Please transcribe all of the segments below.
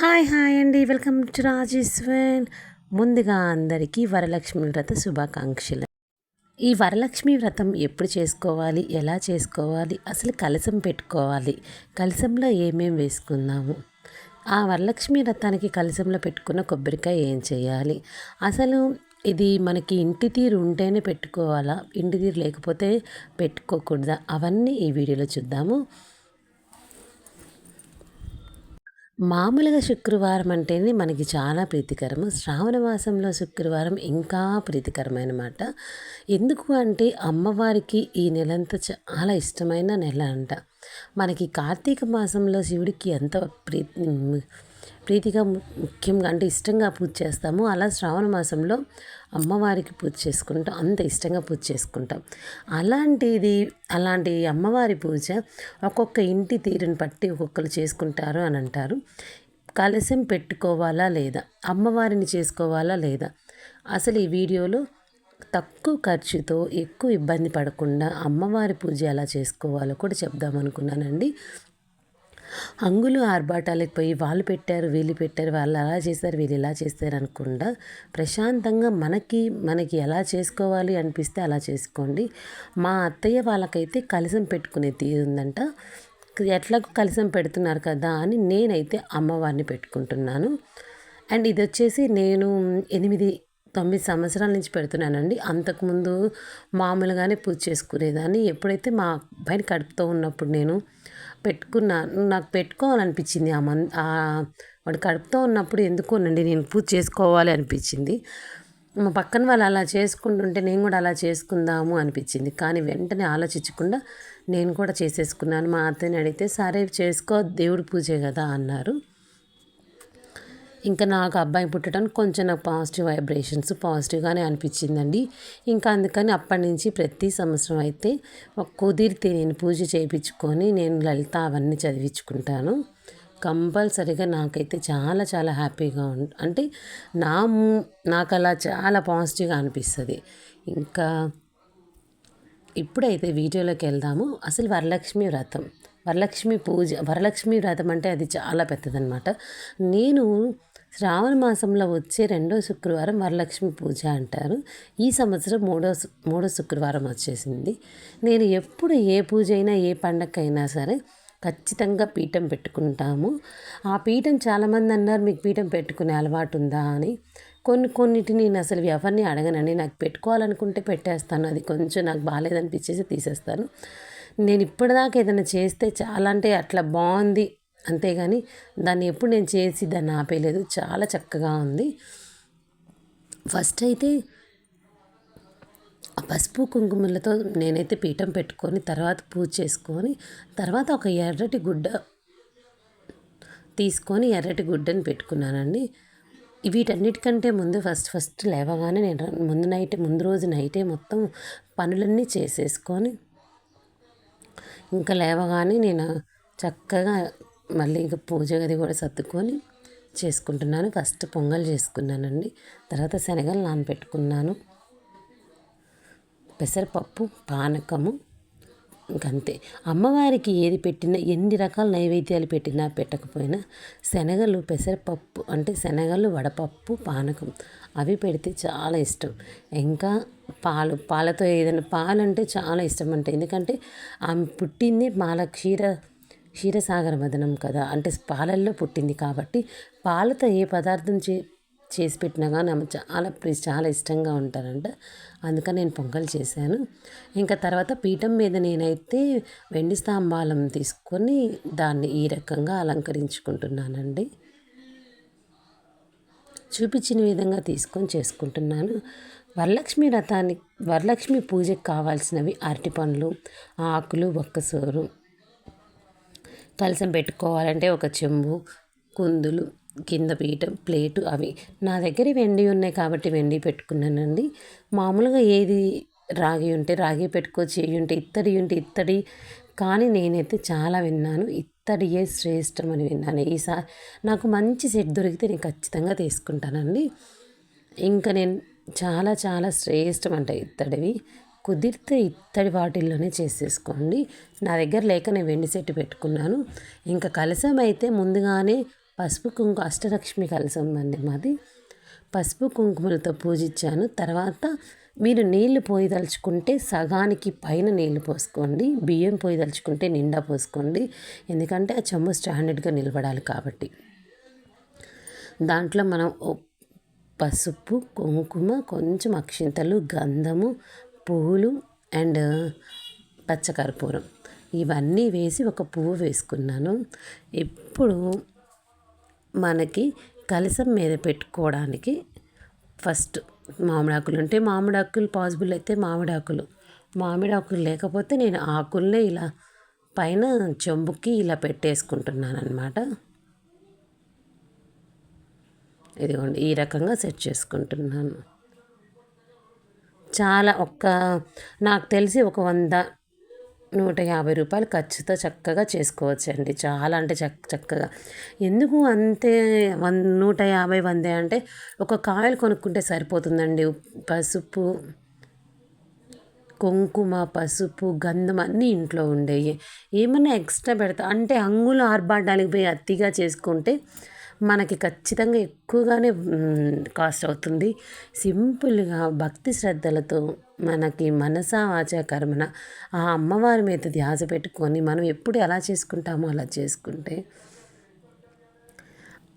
Hi hi అండి. Welcome to Rajeshwan ముందుగా అందరికీ వరలక్ష్మి వ్రత శుభాకాంక్షలు. ఈ వరలక్ష్మి వ్రతం ఎప్పుడు చేసుకోవాలి? ఎలా చేసుకోవాలి? అసలు కలసం పెట్టుకోవాలి. కలసంలో ఏమేం వేసుకుందాము? ఆ వరలక్ష్మి వ్రతానికి కలసంలో పెట్టుకున్న కొబ్బరికాయ ఏం చేయాలి? అసలు ఇది మనకి ఇంటి తీరు ఉంటేనే పెట్టుకోవాలా? ఇంటి తీరు లేకపోతే పెట్టుకోకూడదా? అవన్నీ ఈ వీడియోలో చూద్దాము. మామూలుగా శుక్రవారం అంటేనే మనకి చాలా ప్రీతికరం. శ్రావణ మాసంలో శుక్రవారం ఇంకా ప్రీతికరమైన మాట ఎందుకు అంటే అమ్మవారికి ఈ నెలంతా చాలా ఇష్టమైన నెల అంట. మనకి కార్తీక మాసంలో శివుడికి ఎంత ప్రీతి ప్రీతిగా ముఖ్యంగా అంటే ఇష్టంగా పూజ చేస్తాము. అలా శ్రావణ మాసంలో అమ్మవారికి పూజ చేసుకుంటాం. అంత ఇష్టంగా పూజ చేసుకుంటాం. అలాంటిది అలాంటి అమ్మవారి పూజ ఒక్కొక్క ఇంటి తీరుని బట్టి ఒక్కొక్కరు చేసుకుంటారు అని అంటారు. కలశం పెట్టుకోవాలా లేదా? అమ్మవారిని చేసుకోవాలా లేదా? అసలు ఈ వీడియోలో తక్కువ ఖర్చుతో ఎక్కువ ఇబ్బంది పడకుండా అమ్మవారి పూజ ఎలా చేసుకోవాలో కూడా చెప్దామనుకున్నానండి హంగులు ఆర్భాటాలకు పోయి వాళ్ళు పెట్టారు వీళ్ళు పెట్టారు వాళ్ళు అలా చేస్తారు వీళ్ళు ఇలా చేస్తారు అనుకుండా ప్రశాంతంగా మనకి మనకి ఎలా చేసుకోవాలి అనిపిస్తే అలా చేసుకోండి. మా అత్తయ్య వాళ్ళకైతే కలిసం పెట్టుకునే తీరుందంట ఎట్లా కలిసం పెడుతున్నారు కదా అని నేనైతే అమ్మవారిని పెట్టుకుంటున్నాను. అండ్ ఇది వచ్చేసి నేను ఎనిమిది తొమ్మిది సంవత్సరాల నుంచి పెడుతున్నానండి. అంతకుముందు మామూలుగానే పూజ చేసుకునేదాన్ని. ఎప్పుడైతే మా అబ్బాయిని కడుపుతో ఉన్నప్పుడు నేను పెట్టుకున్నా నాకు పెట్టుకోవాలనిపించింది. ఆ మన్ వాడు కడుపుతో ఉన్నప్పుడు ఎందుకోనండి నేను పూజ చేసుకోవాలి అనిపించింది. మా పక్కన వాళ్ళు అలా చేసుకుంటుంటే నేను కూడా అలా చేసుకుందాము అనిపించింది. కానీ వెంటనే ఆలోచించకుండా నేను కూడా చేసేసుకున్నాను. మా అత్తని అడిగితే సరే చేసుకో దేవుడి పూజే కదా అన్నారు. ఇంకా నాకు అబ్బాయి పుట్టడానికి కొంచెం నాకు పాజిటివ్ వైబ్రేషన్స్ పాజిటివ్గానే అనిపించిందండి. ఇంకా అందుకని అప్పటి నుంచి ప్రతి సంవత్సరం అయితే కుదిరితే నేను పూజ చేయించుకొని నేను లలిత అవన్నీ చదివించుకుంటాను. కంపల్సరీగా నాకైతే చాలా చాలా హ్యాపీగా ఉం అంటే నా నాకు అలా చాలా పాజిటివ్గా అనిపిస్తుంది. ఇంకా ఇప్పుడైతే వీడియోలోకి వెళ్దాము. అసలు వరలక్ష్మి వ్రతం వరలక్ష్మి పూజ వరలక్ష్మి వ్రతం అంటే అది చాలా పెద్దదనమాట నేను శ్రావణ మాసంలో వచ్చే రెండో శుక్రవారం వరలక్ష్మి పూజ అంటారు. ఈ సంవత్సరం మూడో మూడో శుక్రవారం వచ్చేసింది. నేను ఎప్పుడు ఏ పూజ అయినా ఏ పండగకైనా సరే ఖచ్చితంగా పీఠం పెట్టుకుంటాము. ఆ పీఠం చాలామంది అన్నారు మీకు పీఠం పెట్టుకునే అలవాటు ఉందా? అని. కొన్ని కొన్నిటిని నేను అసలు ఎవరిని అడగనండి. నాకు పెట్టుకోవాలనుకుంటే పెట్టేస్తాను. అది కొంచెం నాకు బాగాలేదనిపించేసి తీసేస్తాను. నేను ఇప్పటిదాకా ఏదైనా చేస్తే చాలా అంటే అట్లా బాగుంది అంతేగాని దాన్ని ఎప్పుడు నేను చేసి దాన్ని ఆపేయలేదు. చాలా చక్కగా ఉంది. ఫస్ట్ అయితే పసుపు కుంకుమలతో నేనైతే పీఠం పెట్టుకొని తర్వాత పూజ చేసుకొని తర్వాత ఒక ఎర్రటి గుడ్డ తీసుకొని ఎర్రటి గుడ్డని పెట్టుకున్నానండి. వీటన్నిటికంటే ముందు ఫస్ట్ ఫస్ట్ లేవగానే నేను ముందు నైట్ ముందు రోజు నైటే మొత్తం పనులన్నీ చేసేసుకొని ఇంకా లేవగానే నేను చక్కగా మళ్ళీ ఇంకా పూజ గది కూడా సర్దుకొని చేసుకుంటున్నాను. ఫస్ట్ పొంగల్ చేసుకున్నానండి. తర్వాత శనగలు నానబెట్టుకున్నాను పెసరపప్పు పానకము ఇంకంతే. అమ్మవారికి ఏది పెట్టినా ఎన్ని రకాల నైవేద్యాలు పెట్టినా పెట్టకపోయినా శనగలు పెసరపప్పు అంటే శనగలు వడపప్పు పానకం అవి పెడితే చాలా ఇష్టం. ఇంకా పాలు పాలతో ఏదైనా పాలు అంటే చాలా ఇష్టం అంటే. ఎందుకంటే ఆమె పుట్టింది మాల క్షీర క్షీరసాగర వదనం కదా. అంటే పాలల్లో పుట్టింది కాబట్టి పాలతో ఏ పదార్థం చే చేసి పెట్టినా కానీ ఆమె చాలా చాలా ఇష్టంగా ఉంటారంట. అందుకని నేను పొంగల్ చేశాను. ఇంకా తర్వాత పీఠం మీద నేనైతే వెండి స్తంభాలం తీసుకొని దాన్ని ఈ రకంగా అలంకరించుకుంటున్నానండి. చూపించిన విధంగా తీసుకొని చేసుకుంటున్నాను. వరలక్ష్మి రథానికి వరలక్ష్మి పూజకు కావాల్సినవి అరటి పండ్లు ఆకులు ఒక్కసోరు కలసం పెట్టుకోవాలంటే ఒక చెంబు కుందులు కింద పీఠం ప్లేటు అవి. నా దగ్గర వెండి ఉన్నాయి కాబట్టి వెండి పెట్టుకున్నానండి. మామూలుగా ఏది రాగి ఉంటే రాగి పెట్టుకోవచ్చు చేయి ఉంటే ఇత్తడి ఉంటే ఇత్తడి. కానీ నేనైతే చాలా విన్నాను ఇత్తడియే శ్రేష్టం అని విన్నాను. ఈసారి నాకు మంచి సెట్ దొరికితే నేను ఖచ్చితంగా తీసుకుంటానండి. ఇంకా నేను చాలా చాలా శ్రేష్టం అంట ఇత్తడివి. కుదిరితే ఇత్తడి వాటిల్లోనే చేసేసుకోండి. నా దగ్గర లేక నేను వెండి సెట్ పెట్టుకున్నాను. ఇంకా కలసం అయితే ముందుగానే పసుపు కుంకుమ అష్టలక్ష్మి కలసం అండి మాది. పసుపు కుంకుమలతో పూజించాను. తర్వాత మీరు నీళ్ళు పోయదలుచుకుంటే సగానికి పైన నీళ్ళు పోసుకోండి. బియ్యం పోయదలుచుకుంటే నిండా పోసుకోండి. ఎందుకంటే ఆ చెంబు స్టాండర్డ్గా నిలబడాలి కాబట్టి. దాంట్లో మనం పసుపు కుంకుమ కొంచెం అక్షింతలు గంధము పువ్వులు అండ్ పచ్చకర్పూరం. ఇవన్నీ వేసి ఒక పువ్వు వేసుకున్నాను. ఇప్పుడు మనకి కలసం మీద పెట్టుకోవడానికి ఫస్ట్ మామిడాకులు ఉంటే మామిడాకులు పాసిబుల్ అయితే మామిడాకులు. మామిడాకులు లేకపోతే నేను ఆకుల్నే ఇలా పైన చెంబుకి ఇలా పెట్టేసుకుంటున్నాను అనమాట ఇదిగోండి ఈ రకంగా సెట్ చేసుకుంటున్నాను. చాలా ఒక్క నాకు తెలిసి ఒక వంద నూట యాభై రూపాయలు ఖర్చుతో చక్కగా చేసుకోవచ్చండి. చాలా అంటే చక్క చక్కగా. ఎందుకు అంతే వన్ నూట యాభై వందే అంటే ఒక కాయలు కొనుక్కుంటే సరిపోతుందండి. పసుపు కుంకుమ పసుపు గంధం అన్నీ ఇంట్లో ఉండేవి ఏమన్నా ఎక్స్ట్రా పెడతా అంటే అంగులు ఆర్బాడడానికి పోయి అతిగా చేసుకుంటే మనకి ఖచ్చితంగా ఎక్కువగానే కాస్ట్ అవుతుంది. సింపుల్గా భక్తి శ్రద్ధలతో మనకి మనసా వాచ కర్మన ఆ అమ్మవారి మీద ధ్యాస పెట్టుకొని మనం ఎప్పుడు ఎలా చేసుకుంటామో అలా చేసుకుంటే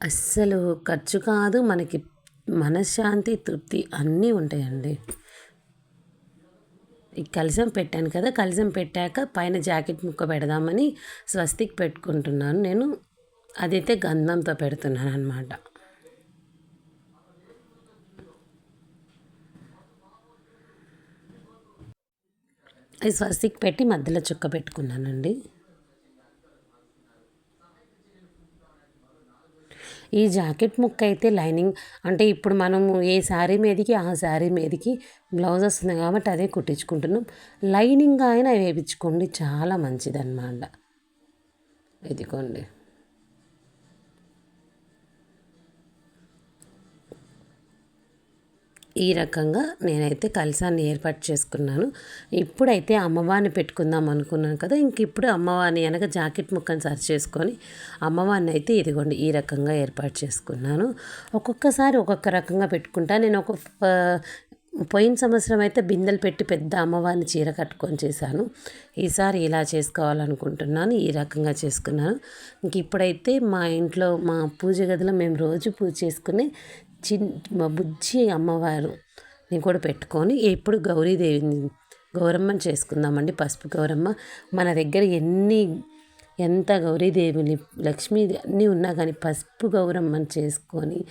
అస్సలు ఖర్చు కాదు మనకి మనశ్శాంతి తృప్తి అన్నీ ఉంటాయండి. ఈ కలిసం పెట్టాను కదా కలిసం పెట్టాక పైన జాకెట్ ముక్క పెడదామని స్వస్తికి పెట్టుకుంటున్నాను. నేను అదైతే గంధంతో పెడుతున్నాను అనమాట అది స్వస్తికి పెట్టి మధ్యలో చుక్క పెట్టుకున్నానండి. ఈ జాకెట్ ముక్క అయితే లైనింగ్ అంటే ఇప్పుడు మనం ఏ శారీ మీదకి ఆ శారీ మీదకి బ్లౌజ్ వస్తుంది కాబట్టి అదే కుట్టించుకుంటున్నాం. లైనింగ్ అయినా వేయించుకోండి చాలా మంచిదన్నమాట. ఇదిగోండి. ఈ రకంగా నేనైతే కలసాన్ని ఏర్పాటు చేసుకున్నాను. ఇప్పుడైతే అమ్మవారిని పెట్టుకుందాం అనుకున్నాను కదా ఇంక ఇప్పుడు అమ్మవారిని వెనక జాకెట్ ముక్కను సరి చేసుకొని అమ్మవారిని అయితే ఇదిగోండి ఈ రకంగా ఏర్పాటు చేసుకున్నాను. ఒక్కొక్కసారి ఒక్కొక్క రకంగా పెట్టుకుంటా. నేను ఒక పోయిన సంవత్సరం అయితే బిందెలు పెట్టి పెద్ద అమ్మవారిని చీర కట్టుకొని చేశాను. ఈసారి ఇలా చేసుకోవాలనుకుంటున్నాను ఈ రకంగా చేసుకున్నాను. ఇంక ఇప్పుడైతే మా ఇంట్లో మా పూజ గదిలో మేము రోజు పూజ చేసుకుని చిన్ మా బుజ్జి అమ్మవారు నేను కూడా పెట్టుకొని ఎప్పుడు గౌరీదేవిని గౌరమ్మని చేసుకుందామండి. పసుపు గౌరమ్మ. మన దగ్గర ఎన్ని ఎంత గౌరీదేవిని లక్ష్మీ అన్నీ ఉన్నా కానీ పసుపు గౌరమ్మని చేసుకొని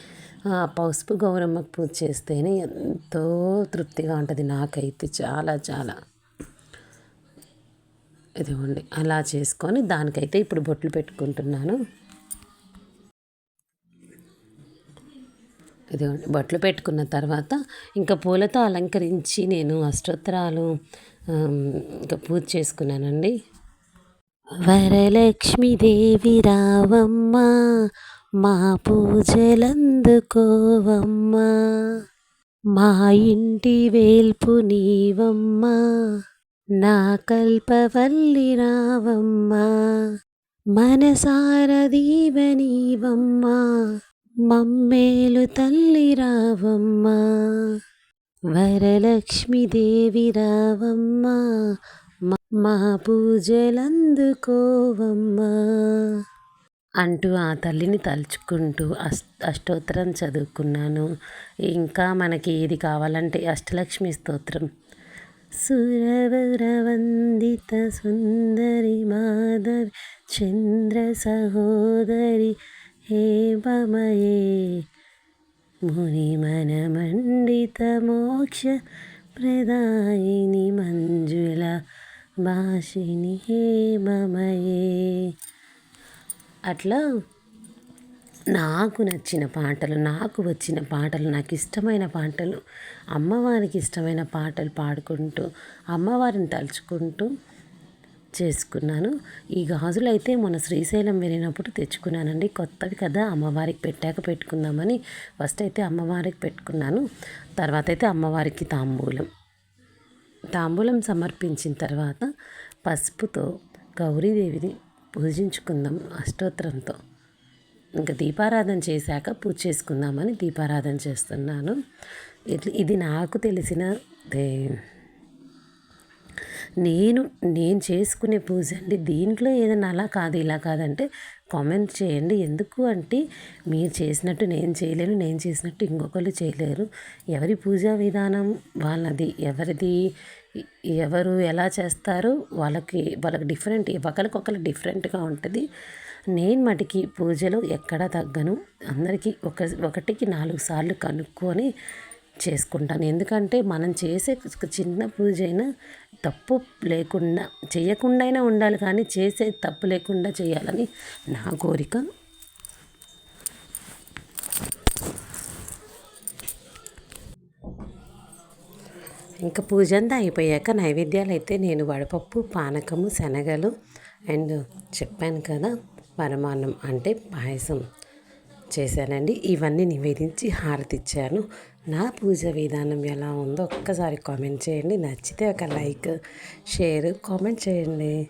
ఆ పసుపు గౌరమ్మకు పూజ చేస్తేనే ఎంతో తృప్తిగా ఉంటుంది నాకైతే చాలా చాలా. ఇదిగోండి. అలా చేసుకొని దానికైతే ఇప్పుడు బొట్లు పెట్టుకుంటున్నాను. ఇదిగోండి బొట్లు పెట్టుకున్న తర్వాత ఇంకా పూలతో అలంకరించి నేను అష్టోత్తరాలు ఇంకా పూజ చేసుకున్నానండి. వరలక్ష్మీదేవి రావమ్మ మా పూజలందుకోవమ్మ. మా ఇంటి వేల్పు నీవమ్మ నా కల్పవల్లి రావమ్మ. మనసార దీవనీవమ్మ మమ్మేలు తల్లి రావమ్మ. వరలక్ష్మీదేవి రావమ్మ. మా పూజలందుకోవమ్మా అంటూ ఆ తల్లిని తలుచుకుంటూ అష్ అష్టోత్తరం చదువుకున్నాను. ఇంకా మనకి ఏది కావాలంటే అష్టలక్ష్మి స్తోత్రం. సురవరవందిత సుందరి మాధవి చంద్ర సహోదరి హేమమయే మోక్ష ప్రదాయిని మంజుల భాషిని హేమయే అట్లా నాకు నచ్చిన పాటలు నాకు వచ్చిన పాటలు నాకు ఇష్టమైన పాటలు అమ్మవారికి ఇష్టమైన పాటలు పాడుకుంటూ అమ్మవారిని తలుచుకుంటూ చేసుకున్నాను. ఈ గాజులు అయితే మన శ్రీశైలం వెళ్ళినప్పుడు తెచ్చుకున్నానండి. కొత్తవి కదా అమ్మవారికి పెట్టాక పెట్టుకుందామని ఫస్ట్ అయితే అమ్మవారికి పెట్టుకున్నాను. తర్వాత అయితే అమ్మవారికి తాంబూలం. తాంబూలం సమర్పించిన తర్వాత పసుపుతో గౌరీదేవిని పూజించుకుందాం అష్టోత్తరంతో. ఇంకా దీపారాధన చేశాక పూజ చేసుకుందామని దీపారాధన చేస్తున్నాను. ఇది నాకు తెలిసిన దే- నేను నేను చేసుకునే పూజ అండి. దీంట్లో ఏదైనా అలా కాదు ఇలా కాదంటే కామెంట్ చేయండి. ఎందుకు అంటే మీరు చేసినట్టు నేను చేయలేను నేను చేసినట్టు ఇంకొకరు చేయలేరు. ఎవరి పూజా విధానం వాళ్ళది ఎవరిది ఎవరు ఎలా చేస్తారో వాళ్ళకి వాళ్ళకి డిఫరెంట్ ఒకరికొకరు డిఫరెంట్గా ఉంటుంది. నేను మటుకి పూజలో ఎక్కడా తగ్గను. అందరికీ ఒక ఒకటికి నాలుగు సార్లు కనుక్కొని చేసుకుంటాను. ఎందుకంటే మనం చేసే చిన్న పూజ అయినా తప్పు లేకుండా చేయకుండా అయినా ఉండాలి కానీ చేసే తప్పు లేకుండా చేయాలని నా కోరిక. ఇంకా పూజ అంతా అయిపోయాక నైవేద్యాలు అయితే నేను వడపప్పు పానకము శనగలు అండ్ చెప్పాను కదా పరమాన్నం అంటే పాయసం చేశానండి. ఇవన్నీ నివేదించి హారతి ఇచ్చాను. నా పూజ విధానం ఎలా ఉందో ఒక్కసారి కామెంట్ చేయండి. నచ్చితే ఒక లైక్ షేర్ కామెంట్ చేయండి.